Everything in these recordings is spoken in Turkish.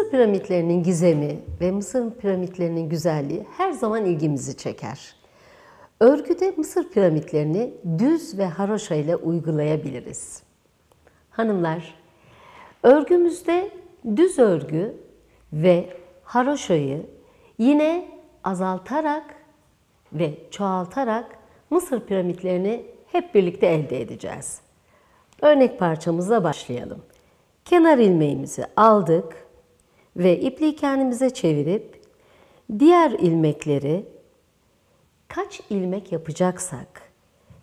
Mısır piramitlerinin gizemi ve Mısır piramitlerinin güzelliği her zaman ilgimizi çeker. Örgüde Mısır piramitlerini düz ve haroşa ile uygulayabiliriz. Hanımlar, örgümüzde düz örgü ve haroşayı yine azaltarak ve çoğaltarak Mısır piramitlerini hep birlikte elde edeceğiz. Örnek parçamızla başlayalım. Kenar ilmeğimizi aldık ve ipliği kendimize çevirip diğer ilmekleri kaç ilmek yapacaksak,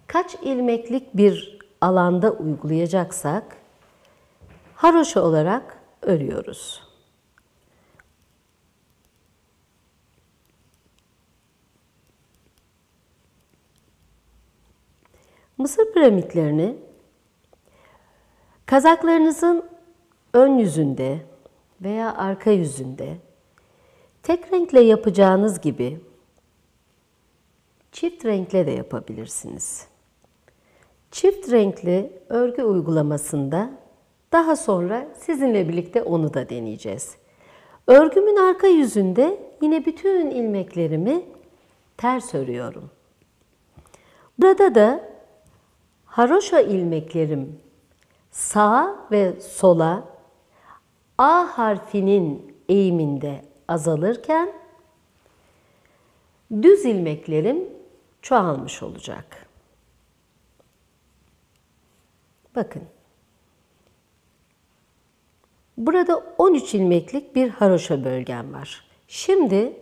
kaç ilmeklik bir alanda uygulayacaksak haroşa olarak örüyoruz. Mısır piramitlerini kazaklarınızın ön yüzünde veya arka yüzünde tek renkle yapacağınız gibi çift renkle de yapabilirsiniz. Çift renkli örgü uygulamasında daha sonra sizinle birlikte onu da deneyeceğiz. Örgümün arka yüzünde yine bütün ilmeklerimi ters örüyorum. Burada da haroşa ilmeklerim sağa ve sola A harfinin eğiminde azalırken düz ilmeklerim çoğalmış olacak. Bakın. Burada 13 ilmeklik bir haroşa bölgem var. Şimdi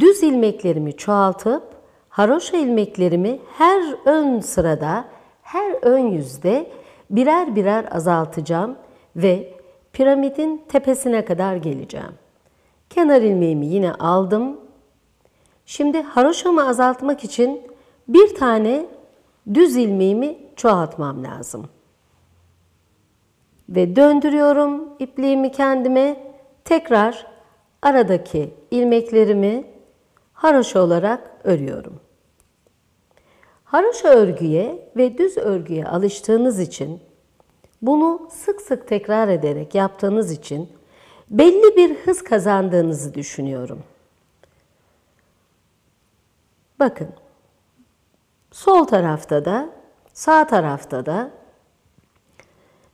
düz ilmeklerimi çoğaltıp haroşa ilmeklerimi her ön sırada, her ön yüzde birer birer azaltacağım ve piramidin tepesine kadar geleceğim. Kenar ilmeğimi yine aldım. Şimdi haroşamı azaltmak için bir tane düz ilmeğimi çoğaltmam lazım. Ve döndürüyorum ipliğimi kendime. Tekrar aradaki ilmeklerimi haroşa olarak örüyorum. Haroşa örgüye ve düz örgüye alıştığınız için bunu sık sık tekrar ederek yaptığınız için belli bir hız kazandığınızı düşünüyorum. Bakın. Sol tarafta da, sağ tarafta da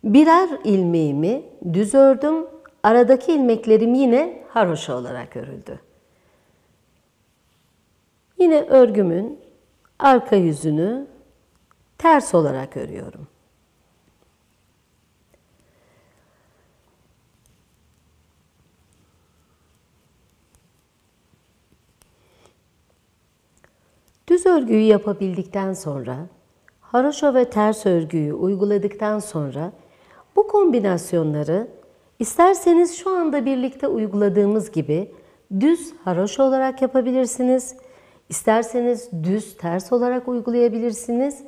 birer ilmeğimi düz ördüm. Aradaki ilmeklerim yine haroşa olarak örüldü. Yine örgümün arka yüzünü ters olarak örüyorum. Düz örgüyü yapabildikten sonra, haroşa ve ters örgüyü uyguladıktan sonra bu kombinasyonları isterseniz şu anda birlikte uyguladığımız gibi düz haroşa olarak yapabilirsiniz. İsterseniz düz ters olarak uygulayabilirsiniz.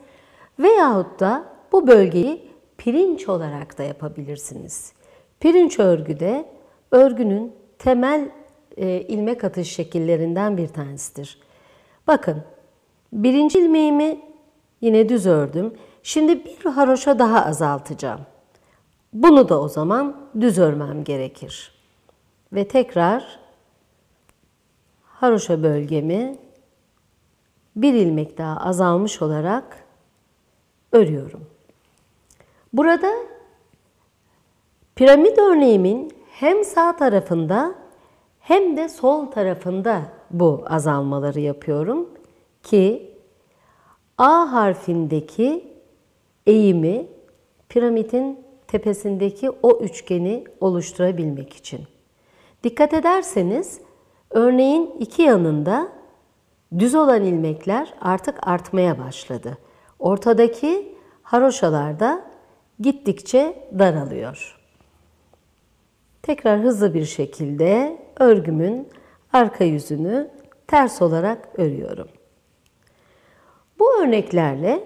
Veyahut da bu bölgeyi pirinç olarak da yapabilirsiniz. Pirinç örgüde örgünün temel e, ilmek atış şekillerinden bir tanesidir. Bakın Birinci ilmeğimi yine düz ördüm. Şimdi bir haroşa daha azaltacağım. Bunu da o zaman düz örmem gerekir. Ve tekrar haroşa bölgemi bir ilmek daha azalmış olarak örüyorum. Burada piramit örneğimin hem sağ tarafında hem de sol tarafında bu azalmaları yapıyorum ki A harfindeki eğimi piramidin tepesindeki o üçgeni oluşturabilmek için. Dikkat ederseniz örneğin iki yanında düz olan ilmekler artık artmaya başladı. Ortadaki haroşalar da gittikçe daralıyor. Tekrar hızlı bir şekilde örgümün arka yüzünü ters olarak örüyorum. Örneklerle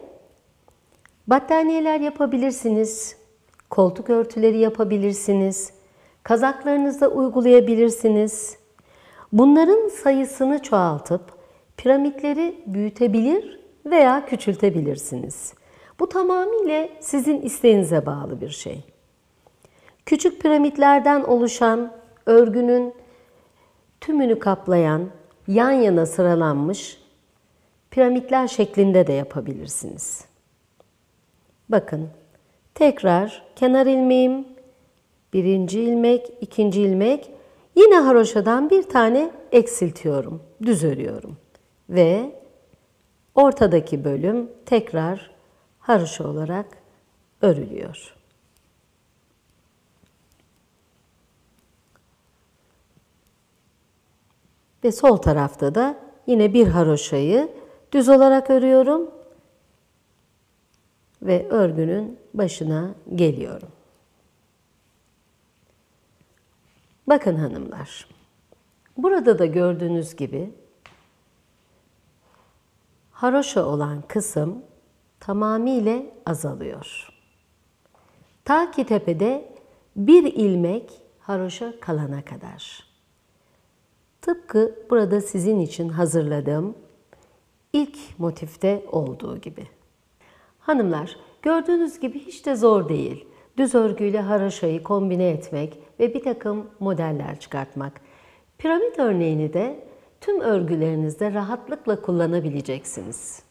battaniyeler yapabilirsiniz, koltuk örtüleri yapabilirsiniz, kazaklarınızda uygulayabilirsiniz. Bunların sayısını çoğaltıp piramitleri büyütebilir veya küçültebilirsiniz. Bu tamamıyla sizin isteğinize bağlı bir şey. Küçük piramitlerden oluşan örgünün tümünü kaplayan, yan yana sıralanmış piramitler şeklinde de yapabilirsiniz. Bakın, tekrar kenar ilmeğim, birinci ilmek, ikinci ilmek, yine haroşadan bir tane eksiltiyorum, düz örüyorum. Ve ortadaki bölüm tekrar haroşa olarak örülüyor. Ve sol tarafta da yine bir haroşayı düz olarak örüyorum ve örgünün başına geliyorum. Bakın hanımlar. Burada da gördüğünüz gibi haroşa olan kısım tamamıyla azalıyor. Ta ki tepede bir ilmek haroşa kalana kadar. Tıpkı burada sizin için hazırladığım ilk motifte olduğu gibi. Hanımlar, gördüğünüz gibi hiç de zor değil. Düz örgüyle haraşayı kombine etmek ve bir takım modeller çıkartmak. Piramit örneğini de tüm örgülerinizde rahatlıkla kullanabileceksiniz.